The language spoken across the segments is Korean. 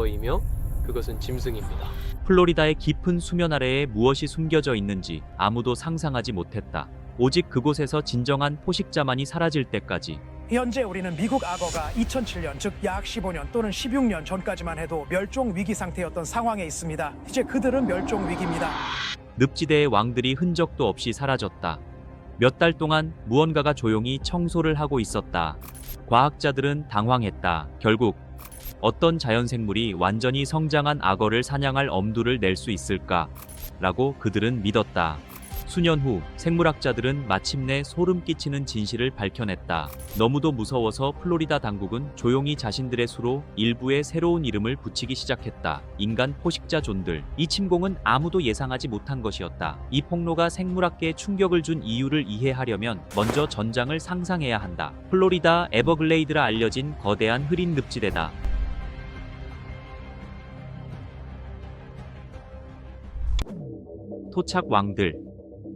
악어이며 그것은 짐승입니다. 플로리다의 깊은 수면 아래에 무엇이 숨겨져 있는지 아무도 상상하지 못했다. 오직 그곳에서 진정한 포식자만이 사라질 때까지 현재 우리는 미국 악어가 2007년 즉 약 15년 또는 16년 전까지만 해도 멸종 위기 상태였던 상황에 있습니다. 이제 그들은 멸종 위기입니다. 늪지대의 왕들이 흔적도 없이 사라졌다. 몇 달 동안 무언가가 조용히 청소를 하고 있었다. 과학자들은 당황했다. 결국 어떤 자연생물이 완전히 성장한 악어를 사냥할 엄두를 낼 수 있을까? 라고 그들은 믿었다. 수년 후 생물학자들은 마침내 소름 끼치는 진실을 밝혀냈다. 너무도 무서워서 플로리다 당국은 조용히 자신들의 수로 일부의 새로운 이름을 붙이기 시작했다. 인간 포식자 존들. 이 침공은 아무도 예상하지 못한 것이었다. 이 폭로가 생물학계에 충격을 준 이유를 이해하려면 먼저 전장을 상상해야 한다. 플로리다 에버글레이드라 알려진 거대한 흐린 늪지대다. 토착 왕들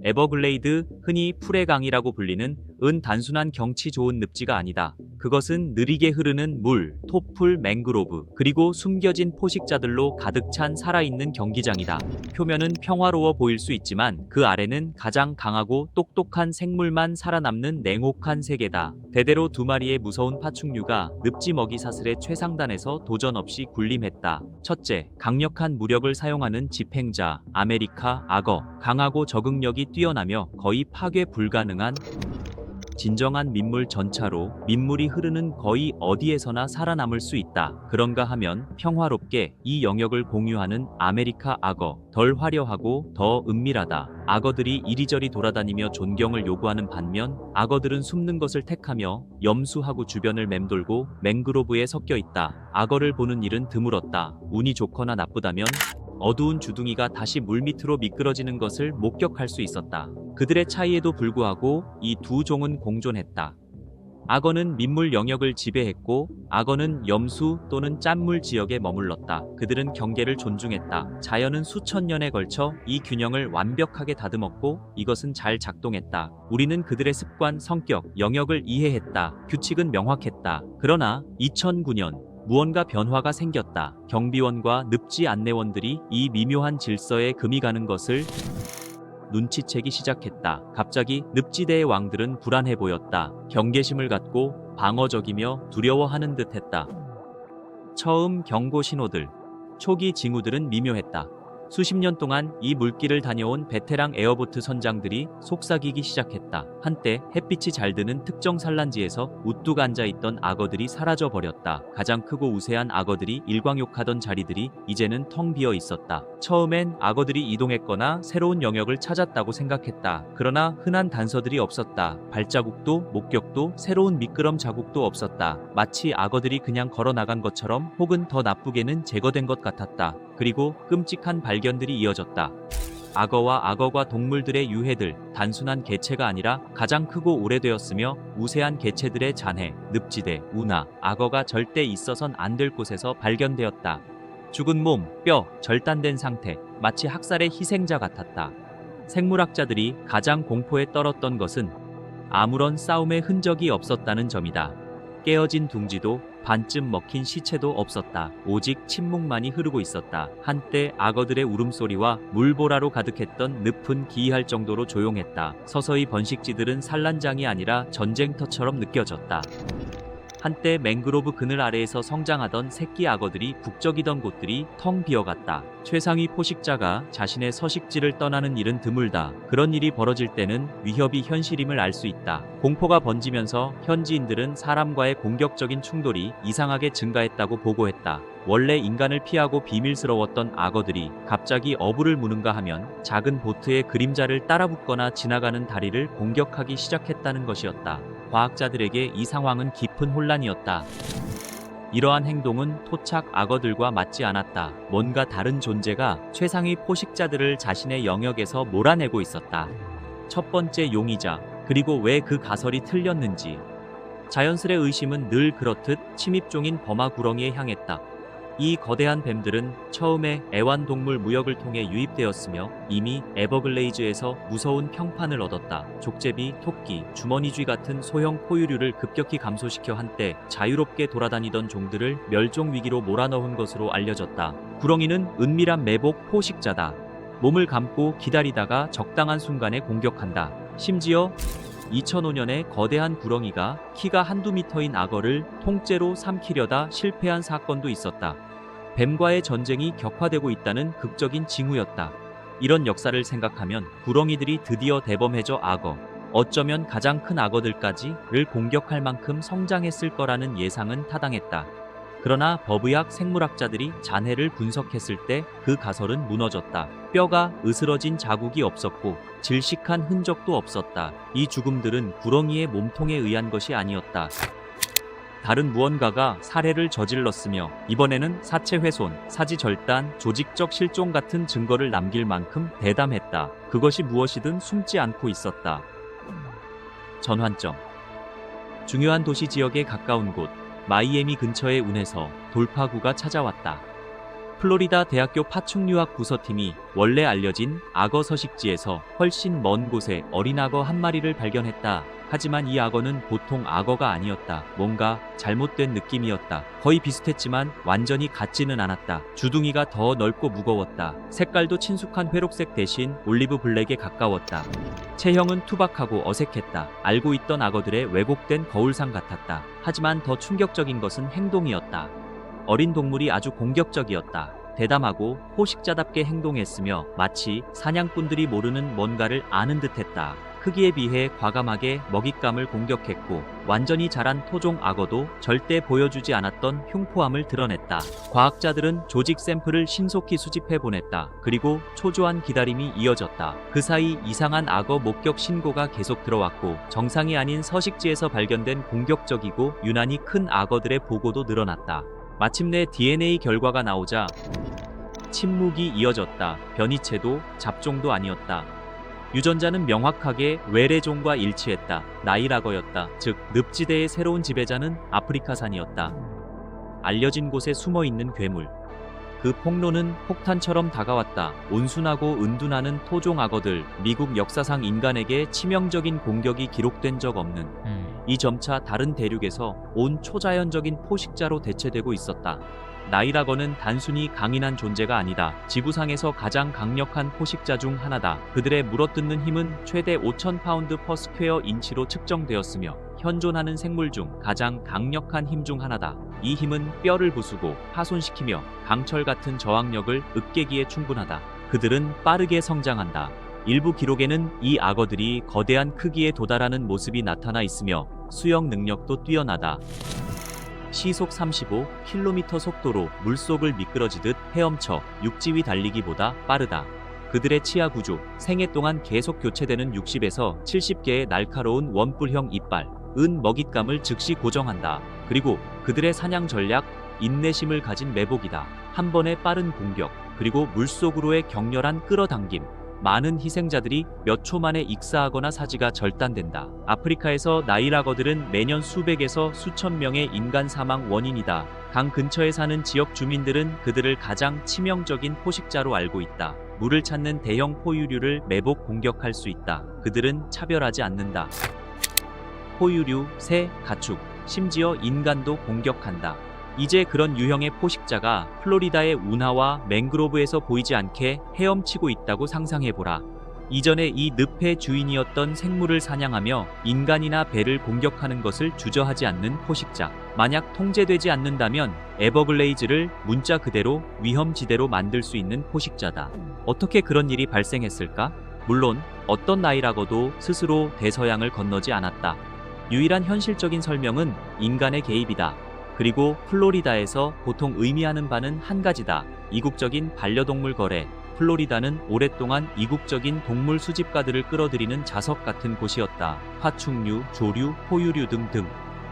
에버글레이드 흔히 풀의 강이라고 불리는 은 단순한 경치 좋은 늪지가 아니다. 그것은 느리게 흐르는 물, 토풀, 맹그로브, 그리고 숨겨진 포식자들로 가득 찬 살아있는 경기장이다. 표면은 평화로워 보일 수 있지만 그 아래는 가장 강하고 똑똑한 생물만 살아남는 냉혹한 세계다. 대대로 두 마리의 무서운 파충류가 늪지 먹이 사슬의 최상단에서 도전 없이 군림했다. 첫째, 강력한 무력을 사용하는 집행자, 아메리카, 악어, 강하고 적응력이 뛰어나며 거의 파괴 불가능한 진정한 민물 전차로 민물이 흐르는 거의 어디에서나 살아남을 수 있다. 그런가 하면 평화롭게 이 영역을 공유하는 아메리카 악어. 덜 화려하고 더 은밀하다. 악어들이 이리저리 돌아다니며 존경을 요구하는 반면 악어들은 숨는 것을 택하며 염수하고 주변을 맴돌고 맹그로브에 섞여 있다. 악어를 보는 일은 드물었다. 운이 좋거나 나쁘다면 어두운 주둥이가 다시 물밑으로 미끄러지는 것을 목격할 수 있었다. 그들의 차이에도 불구하고 이 두 종은 공존했다. 악어는 민물 영역을 지배했고 악어는 염수 또는 짠물 지역에 머물렀다. 그들은 경계를 존중했다. 자연은 수천 년에 걸쳐 이 균형을 완벽하게 다듬었고 이것은 잘 작동했다. 우리는 그들의 습관, 성격, 영역을 이해했다. 규칙은 명확했다. 그러나 2009년 무언가 변화가 생겼다. 경비원과 늪지 안내원들이 이 미묘한 질서에 금이 가는 것을 눈치채기 시작했다. 갑자기 늪지대의 왕들은 불안해 보였다. 경계심을 갖고 방어적이며 두려워하는 듯했다. 처음 경고 신호들, 초기 징후들은 미묘했다. 수십 년 동안 이 물길을 다녀온 베테랑 에어보트 선장들이 속삭이기 시작했다. 한때 햇빛이 잘 드는 특정 산란지에서 우뚝 앉아 있던 악어들이 사라져 버렸다. 가장 크고 우세한 악어들이 일광욕하던 자리들이 이제는 텅 비어 있었다. 처음엔 악어들이 이동했거나 새로운 영역을 찾았다고 생각했다. 그러나 흔한 단서들이 없었다. 발자국도 목격도 새로운 미끄럼 자국도 없었다. 마치 악어들이 그냥 걸어 나간 것처럼 혹은 더 나쁘게는 제거된 것 같았다. 그리고 끔찍한 발견 들이 이어졌다. 악어와 악어과 동물들의 유해들, 단순한 개체가 아니라 가장 크고 오래되었으며 우세한 개체들의 잔해, 늪지대, 운하, 악어가 절대 있어선 안 될 곳에서 발견되었다. 죽은 몸, 뼈, 절단된 상태, 마치 학살의 희생자 같았다. 생물학자들이 가장 공포에 떨었던 것은 아무런 싸움의 흔적이 없었다는 점이다. 깨어진 둥지도 반쯤 먹힌 시체도 없었다. 오직 침묵만이 흐르고 있었다. 한때 악어들의 울음소리와 물보라로 가득했던 늪은 기이할 정도로 조용했다. 서서히 번식지들은 산란장이 아니라 전쟁터처럼 느껴졌다. 한때 맹그로브 그늘 아래에서 성장하던 새끼 악어들이 북적이던 곳들이 텅 비어갔다. 최상위 포식자가 자신의 서식지를 떠나는 일은 드물다. 그런 일이 벌어질 때는 위협이 현실임을 알 수 있다. 공포가 번지면서 현지인들은 사람과의 공격적인 충돌이 이상하게 증가했다고 보고했다. 원래 인간을 피하고 비밀스러웠던 악어들이 갑자기 어부를 무는가 하면 작은 보트의 그림자를 따라 붙거나 지나가는 다리를 공격하기 시작했다는 것이었다. 과학자들에게 이 상황은 깊은 혼란이었다. 이러한 행동은 토착 악어들과 맞지 않았다. 뭔가 다른 존재가 최상위 포식자들을 자신의 영역에서 몰아내고 있었다. 첫 번째 용의자, 그리고 왜 그 가설이 틀렸는지. 자연스레 의심은 늘 그렇듯 침입종인 범아 구렁이에 향했다. 이 거대한 뱀들은 처음에 애완동물 무역을 통해 유입되었으며 이미 에버글레이즈에서 무서운 평판을 얻었다. 족제비, 토끼, 주머니쥐 같은 소형 포유류를 급격히 감소시켜 한때 자유롭게 돌아다니던 종들을 멸종 위기로 몰아넣은 것으로 알려졌다. 구렁이는 은밀한 매복 포식자다. 몸을 감고 기다리다가 적당한 순간에 공격한다. 심지어 2005년에 거대한 구렁이가 키가 한두 미터인 악어를 통째로 삼키려다 실패한 사건도 있었다. 뱀과의 전쟁이 격화되고 있다는 극적인 징후였다. 이런 역사를 생각하면 구렁이들이 드디어 대범해져 악어, 어쩌면 가장 큰 악어들까지를 공격할 만큼 성장했을 거라는 예상은 타당했다. 그러나 버브약 생물학자들이 잔해를 분석했을 때 그 가설은 무너졌다. 뼈가 으스러진 자국이 없었고 질식한 흔적도 없었다. 이 죽음들은 구렁이의 몸통에 의한 것이 아니었다. 다른 무언가가 살해를 저질렀으며 이번에는 사체 훼손, 사지 절단, 조직적 실종 같은 증거를 남길 만큼 대담했다. 그것이 무엇이든 숨지 않고 있었다. 전환점. 중요한 도시 지역에 가까운 곳 마이애미 근처의 운에서 돌파구가 찾아왔다. 플로리다 대학교 파충류학 부서팀이 원래 알려진 악어 서식지에서 훨씬 먼 곳에 어린 악어 한 마리를 발견했다. 하지만 이 악어는 보통 악어가 아니었다. 뭔가 잘못된 느낌이었다. 거의 비슷했지만 완전히 같지는 않았다. 주둥이가 더 넓고 무거웠다. 색깔도 친숙한 회록색 대신 올리브 블랙에 가까웠다. 체형은 투박하고 어색했다. 알고 있던 악어들의 왜곡된 거울상 같았다. 하지만 더 충격적인 것은 행동이었다. 어린 동물이 아주 공격적이었다. 대담하고 포식자답게 행동했으며 마치 사냥꾼들이 모르는 뭔가를 아는 듯했다. 크기에 비해 과감하게 먹잇감을 공격했고 완전히 자란 토종 악어도 절대 보여주지 않았던 흉포함을 드러냈다. 과학자들은 조직 샘플을 신속히 수집해 보냈다. 그리고 초조한 기다림이 이어졌다. 그 사이 이상한 악어 목격 신고가 계속 들어왔고 정상이 아닌 서식지에서 발견된 공격적이고 유난히 큰 악어들의 보고도 늘어났다. 마침내 DNA 결과가 나오자 침묵이 이어졌다. 변이체도 잡종도 아니었다. 유전자는 명확하게 외래종과 일치했다. 나이라거였다. 즉, 늪지대의 새로운 지배자는 아프리카산이었다. 알려진 곳에 숨어 있는 괴물. 그 폭로는 폭탄처럼 다가왔다. 온순하고 은둔하는 토종 악어들, 미국 역사상 인간에게 치명적인 공격이 기록된 적 없는 이 점차 다른 대륙에서 온 초자연적인 포식자로 대체되고 있었다. 나이라거는 단순히 강인한 존재가 아니다. 지구상에서 가장 강력한 포식자 중 하나다. 그들의 물어뜯는 힘은 최대 5,000파운드 퍼 스퀘어 인치로 측정되었으며 현존하는 생물 중 가장 강력한 힘 중 하나다. 이 힘은 뼈를 부수고 파손시키며 강철 같은 저항력을 으깨기에 충분하다. 그들은 빠르게 성장한다. 일부 기록에는 이 악어들이 거대한 크기에 도달하는 모습이 나타나 있으며 수영 능력도 뛰어나다. 시속 35km 속도로 물속을 미끄러지듯 헤엄쳐 육지 위 달리기보다 빠르다. 그들의 치아 구조, 생애 동안 계속 교체되는 60에서 70개의 날카로운 원뿔형 이빨, 은 먹잇감을 즉시 고정한다. 그리고 그들의 사냥 전략, 인내심을 가진 매복이다. 한 번의 빠른 공격, 그리고 물속으로의 격렬한 끌어당김. 많은 희생자들이 몇 초 만에 익사하거나 사지가 절단된다. 아프리카에서 나일악어들은 매년 수백에서 수천 명의 인간 사망 원인이다. 강 근처에 사는 지역 주민들은 그들을 가장 치명적인 포식자로 알고 있다. 물을 찾는 대형 포유류를 매복 공격할 수 있다. 그들은 차별하지 않는다. 포유류, 새, 가축, 심지어 인간도 공격한다. 이제 그런 유형의 포식자가 플로리다의 운하와 맹그로브에서 보이지 않게 헤엄치고 있다고 상상해보라. 이전에 이 늪의 주인이었던 생물을 사냥하며 인간이나 배를 공격하는 것을 주저하지 않는 포식자. 만약 통제되지 않는다면 에버글레이즈를 문자 그대로 위험지대로 만들 수 있는 포식자다. 어떻게 그런 일이 발생했을까? 물론 어떤 나이라고도 스스로 대서양을 건너지 않았다. 유일한 현실적인 설명은 인간의 개입이다. 그리고 플로리다에서 보통 의미하는 바는 한 가지다. 이국적인 반려동물 거래. 플로리다는 오랫동안 이국적인 동물 수집가들을 끌어들이는 자석 같은 곳이었다. 파충류, 조류, 포유류 등등.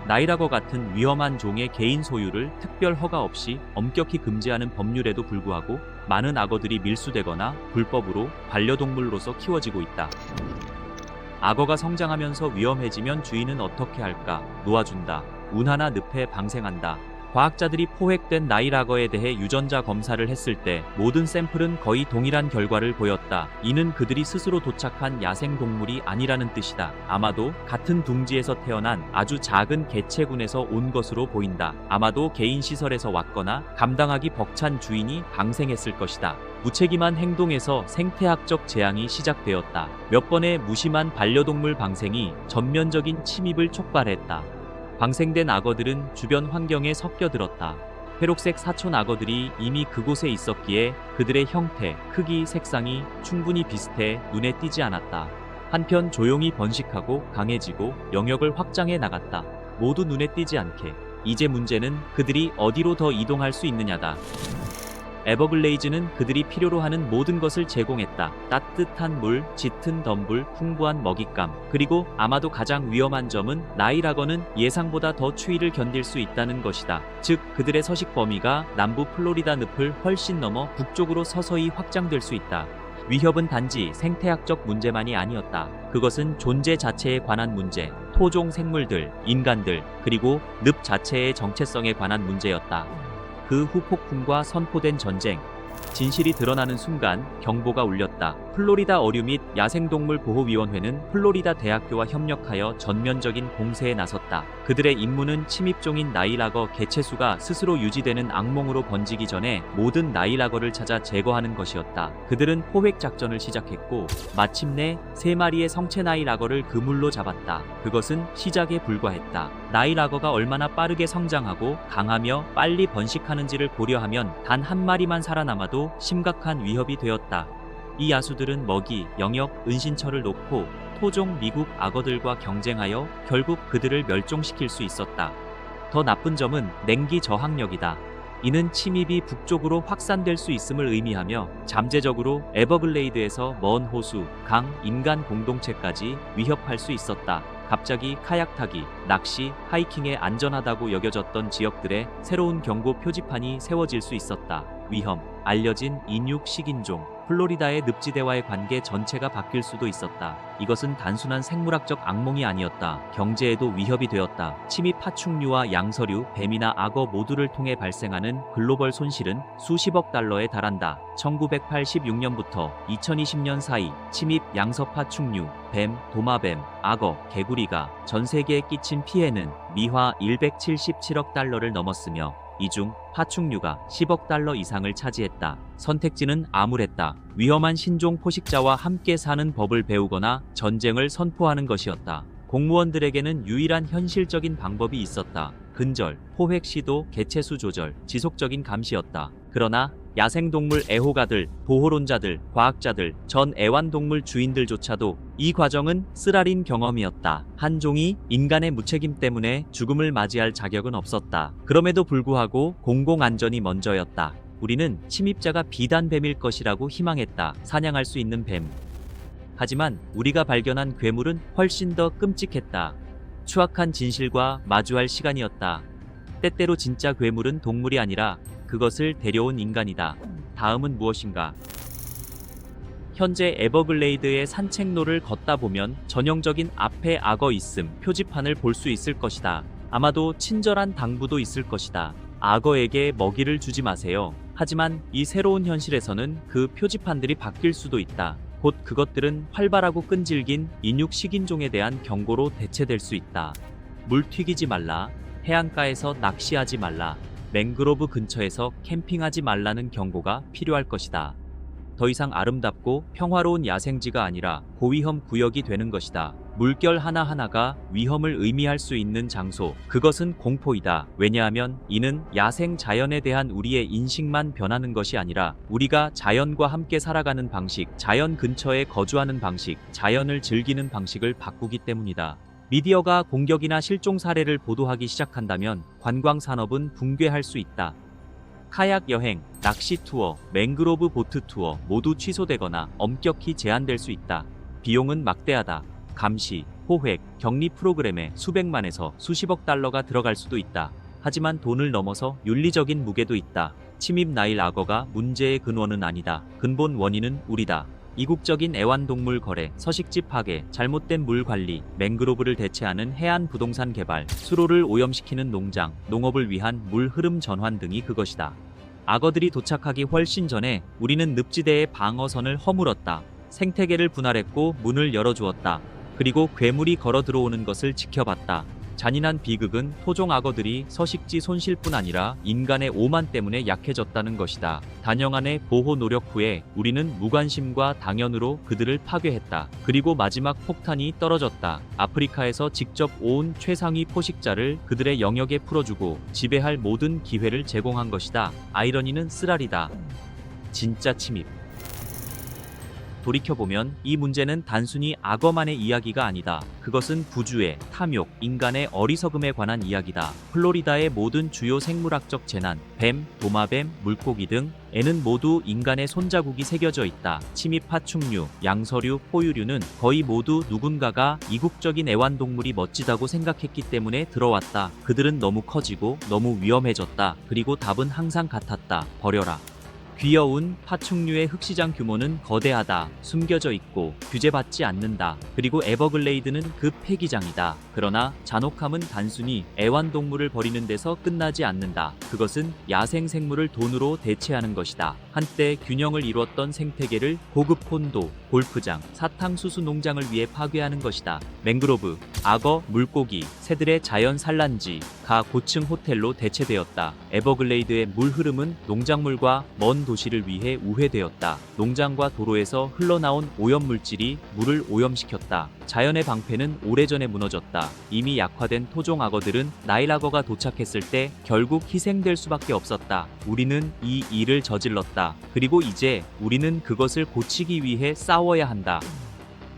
나이라거 같은 위험한 종의 개인 소유를 특별 허가 없이 엄격히 금지하는 법률에도 불구하고 많은 악어들이 밀수되거나 불법으로 반려동물로서 키워지고 있다. 악어가 성장하면서 위험해지면 주인은 어떻게 할까? 놓아준다. 운하나 늪에 방생한다. 과학자들이 포획된 나일악어에 대해 유전자 검사를 했을 때 모든 샘플은 거의 동일한 결과를 보였다. 이는 그들이 스스로 도착한 야생 동물이 아니라는 뜻이다. 아마도 같은 둥지에서 태어난 아주 작은 개체군에서 온 것으로 보인다. 아마도 개인 시설에서 왔거나 감당하기 벅찬 주인이 방생했을 것이다. 무책임한 행동에서 생태학적 재앙이 시작되었다. 몇 번의 무심한 반려동물 방생이 전면적인 침입을 촉발했다. 방생된 악어들은 주변 환경에 섞여들었다. 회록색 사촌 악어들이 이미 그곳에 있었기에 그들의 형태, 크기, 색상이 충분히 비슷해 눈에 띄지 않았다. 한편 조용히 번식하고 강해지고 영역을 확장해 나갔다. 모두 눈에 띄지 않게. 이제 문제는 그들이 어디로 더 이동할 수 있느냐다. 에버글레이즈는 그들이 필요로 하는 모든 것을 제공했다. 따뜻한 물, 짙은 덤불, 풍부한 먹잇감. 그리고 아마도 가장 위험한 점은 나일악어는 예상보다 더 추위를 견딜 수 있다는 것이다. 즉, 그들의 서식 범위가 남부 플로리다 늪을 훨씬 넘어 북쪽으로 서서히 확장될 수 있다. 위협은 단지 생태학적 문제만이 아니었다. 그것은 존재 자체에 관한 문제, 토종 생물들, 인간들, 그리고 늪 자체의 정체성에 관한 문제였다. 그 후 폭풍과 선포된 전쟁. 진실이 드러나는 순간 경보가 울렸다. 플로리다 어류 및 야생동물 보호위원회는 플로리다 대학교와 협력하여 전면적인 공세에 나섰다. 그들의 임무는 침입종인 나일악어 개체수가 스스로 유지되는 악몽으로 번지기 전에 모든 나일악어를 찾아 제거하는 것이었다. 그들은 포획 작전을 시작했고 마침내 세 마리의 성체 나일악어를 그물로 잡았다. 그것은 시작에 불과했다. 나일악어가 얼마나 빠르게 성장하고 강하며 빨리 번식하는지를 고려하면 단 한 마리만 살아남아도 심각한 위협이 되었다. 이 야수들은 먹이, 영역, 은신처를 놓고 토종 미국 악어들과 경쟁하여 결국 그들을 멸종시킬 수 있었다. 더 나쁜 점은 냉기 저항력이다. 이는 침입이 북쪽으로 확산될 수 있음을 의미하며 잠재적으로 에버글레이드에서 먼 호수, 강, 인간 공동체까지 위협할 수 있었다. 갑자기 카약 타기, 낚시, 하이킹에 안전하다고 여겨졌던 지역들에 새로운 경고 표지판이 세워질 수 있었다. 위험, 알려진 인육 식인종, 플로리다의 늪지대와의 관계 전체가 바뀔 수도 있었다. 이것은 단순한 생물학적 악몽이 아니었다. 경제에도 위협이 되었다. 침입 파충류와 양서류, 뱀이나 악어 모두를 통해 발생하는 글로벌 손실은 수십억 달러에 달한다. 1986년부터 2020년 사이 침입 양서 파충류, 뱀, 도마뱀, 악어, 개구리가 전 세계에 끼친 피해는 미화 177억 달러를 넘었으며 이 중 파충류가 10억 달러 이상을 차지했다. 선택지는 암울했다. 위험한 신종 포식자와 함께 사는 법을 배우거나 전쟁을 선포하는 것이었다. 공무원들에게는 유일한 현실적인 방법이 있었다. 근절, 포획 시도, 개체수 조절, 지속적인 감시였다. 그러나 야생동물 애호가들, 보호론자들, 과학자들, 전 애완동물 주인들조차도 이 과정은 쓰라린 경험이었다. 한 종이 인간의 무책임 때문에 죽음을 맞이할 자격은 없었다. 그럼에도 불구하고 공공안전이 먼저였다. 우리는 침입자가 비단 뱀일 것이라고 희망했다. 사냥할 수 있는 뱀. 하지만 우리가 발견한 괴물은 훨씬 더 끔찍했다. 추악한 진실과 마주할 시간이었다. 때때로 진짜 괴물은 동물이 아니라 그것을 데려온 인간이다. 다음은 무엇인가? 현재 에버글레이드의 산책로를 걷다 보면 전형적인 앞에 악어 있음 표지판을 볼 수 있을 것이다. 아마도 친절한 당부도 있을 것이다. 악어에게 먹이를 주지 마세요. 하지만 이 새로운 현실에서는 그 표지판들이 바뀔 수도 있다. 곧 그것들은 활발하고 끈질긴 인육 식인종에 대한 경고로 대체될 수 있다. 물 튀기지 말라. 해안가에서 낚시하지 말라. 맹그로브 근처에서 캠핑하지 말라는 경고가 필요할 것이다. 더 이상 아름답고 평화로운 야생지가 아니라 고위험 구역이 되는 것이다. 물결 하나하나가 위험을 의미할 수 있는 장소. 그것은 공포이다. 왜냐하면 이는 야생 자연에 대한 우리의 인식만 변하는 것이 아니라 우리가 자연과 함께 살아가는 방식, 자연 근처에 거주하는 방식, 자연을 즐기는 방식을 바꾸기 때문이다. 미디어가 공격이나 실종 사례를 보도하기 시작한다면 관광 산업은 붕괴할 수 있다. 카약 여행, 낚시 투어, 맹그로브 보트 투어 모두 취소되거나 엄격히 제한될 수 있다. 비용은 막대하다. 감시, 포획, 격리 프로그램에 수백만에서 수십억 달러가 들어갈 수도 있다. 하지만 돈을 넘어서 윤리적인 무게도 있다. 침입 나일 악어가 문제의 근원은 아니다. 근본 원인은 우리다. 이국적인 애완동물 거래, 서식지 파괴, 잘못된 물 관리, 맹그로브를 대체하는 해안 부동산 개발, 수로를 오염시키는 농장, 농업을 위한 물 흐름 전환 등이 그것이다. 악어들이 도착하기 훨씬 전에 우리는 늪지대의 방어선을 허물었다. 생태계를 분할했고 문을 열어주었다. 그리고 괴물이 걸어 들어오는 것을 지켜봤다. 잔인한 비극은 토종 악어들이 서식지 손실뿐 아니라 인간의 오만 때문에 약해졌다는 것이다. 단영안의 보호 노력 후에 우리는 무관심과 당연으로 그들을 파괴했다. 그리고 마지막 폭탄이 떨어졌다. 아프리카에서 직접 온 최상위 포식자를 그들의 영역에 풀어주고 지배할 모든 기회를 제공한 것이다. 아이러니는 쓰라리다. 진짜 침입. 돌이켜보면 이 문제는 단순히 악어만의 이야기가 아니다. 그것은 부주의, 탐욕, 인간의 어리석음에 관한 이야기다. 플로리다의 모든 주요 생물학적 재난, 뱀, 도마뱀, 물고기 등 애는 모두 인간의 손자국이 새겨져 있다. 침입 파충류, 양서류, 포유류는 거의 모두 누군가가 이국적인 애완동물이 멋지다고 생각했기 때문에 들어왔다. 그들은 너무 커지고 너무 위험해졌다. 그리고 답은 항상 같았다. 버려라. 귀여운 파충류의 흑시장 규모는 거대하다, 숨겨져 있고 규제받지 않는다. 그리고 에버글레이드는 그 폐기장이다. 그러나 잔혹함은 단순히 애완동물을 버리는 데서 끝나지 않는다. 그것은 야생 생물을 돈으로 대체하는 것이다. 한때 균형을 이루었던 생태계를 고급 콘도, 골프장, 사탕수수 농장을 위해 파괴하는 것이다. 맹그로브, 악어, 물고기, 새들의 자연 산란지, 가 고층 호텔로 대체되었다. 에버글레이드의 물 흐름은 농작물과 먼 도시를 위해 우회되었다. 농장과 도로에서 흘러나온 오염물질이 물을 오염시켰다. 자연의 방패는 오래전에 무너졌다. 이미 약화된 토종 악어들은 나일 악어가 도착했을 때 결국 희생될 수밖에 없었다. 우리는 이 일을 저질렀다. 그리고 이제 우리는 그것을 고치기 위해 싸워야 한다.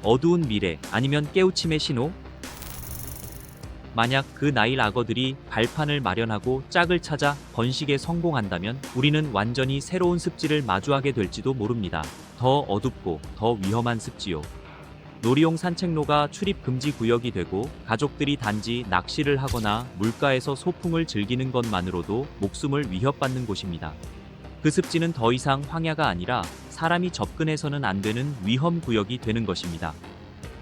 어두운 미래 아니면 깨우침의 신호? 만약 그 나일 악어들이 발판을 마련하고 짝을 찾아 번식에 성공한다면 우리는 완전히 새로운 습지를 마주하게 될지도 모릅니다. 더 어둡고 더 위험한 습지요. 놀이용 산책로가 출입 금지 구역이 되고 가족들이 단지 낚시를 하거나 물가에서 소풍을 즐기는 것만으로도 목숨을 위협받는 곳입니다. 그 습지는 더 이상 황야가 아니라 사람이 접근해서는 안 되는 위험 구역이 되는 것입니다.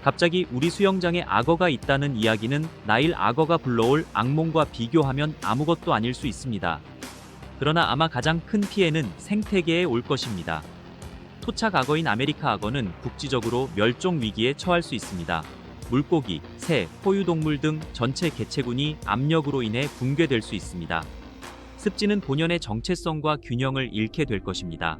갑자기 우리 수영장에 악어가 있다는 이야기는 나일 악어가 불러올 악몽과 비교하면 아무것도 아닐 수 있습니다. 그러나 아마 가장 큰 피해는 생태계에 올 것입니다. 토착 악어인 아메리카 악어는 국지적으로 멸종 위기에 처할 수 있습니다. 물고기, 새, 포유동물 등 전체 개체군이 압력으로 인해 붕괴될 수 있습니다. 습지는 본연의 정체성과 균형을 잃게 될 것입니다.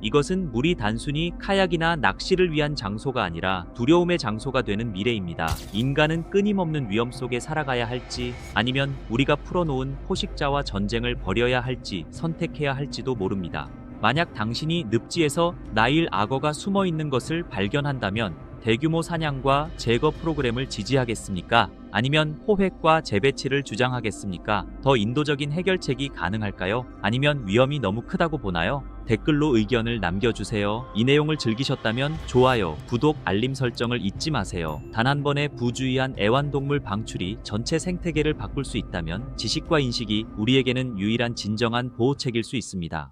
이것은 물이 단순히 카약이나 낚시를 위한 장소가 아니라 두려움의 장소가 되는 미래입니다. 인간은 끊임없는 위험 속에 살아가야 할지 아니면 우리가 풀어놓은 포식자와 전쟁을 벌여야 할지 선택해야 할지도 모릅니다. 만약 당신이 늪지에서 나일 악어가 숨어 있는 것을 발견한다면 대규모 사냥과 제거 프로그램을 지지하겠습니까? 아니면 포획과 재배치를 주장하겠습니까? 더 인도적인 해결책이 가능할까요? 아니면 위험이 너무 크다고 보나요? 댓글로 의견을 남겨주세요. 이 내용을 즐기셨다면 좋아요, 구독, 알림 설정을 잊지 마세요. 단 한 번의 부주의한 애완동물 방출이 전체 생태계를 바꿀 수 있다면 지식과 인식이 우리에게는 유일한 진정한 보호책일 수 있습니다.